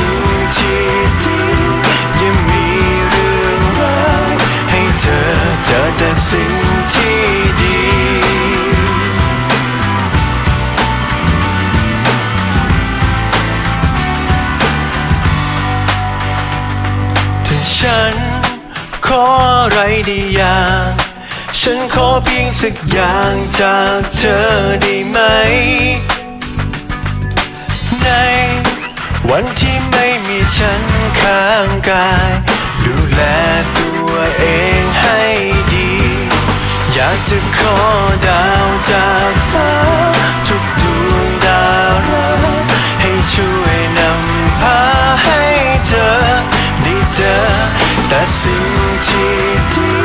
ิ่ สิ่งที่ดี ถ้าฉันขออะไรได้อย่างฉันขอเพียงสักอย่างจากเธอได้ไหม ในวันที่ไม่มีฉันข้างกาย จะขอดาวจากฟ้า ทุกดวงดาวรักให้ช่วยนำพาให้เธอได้เจอแต่สิ่งที่ดี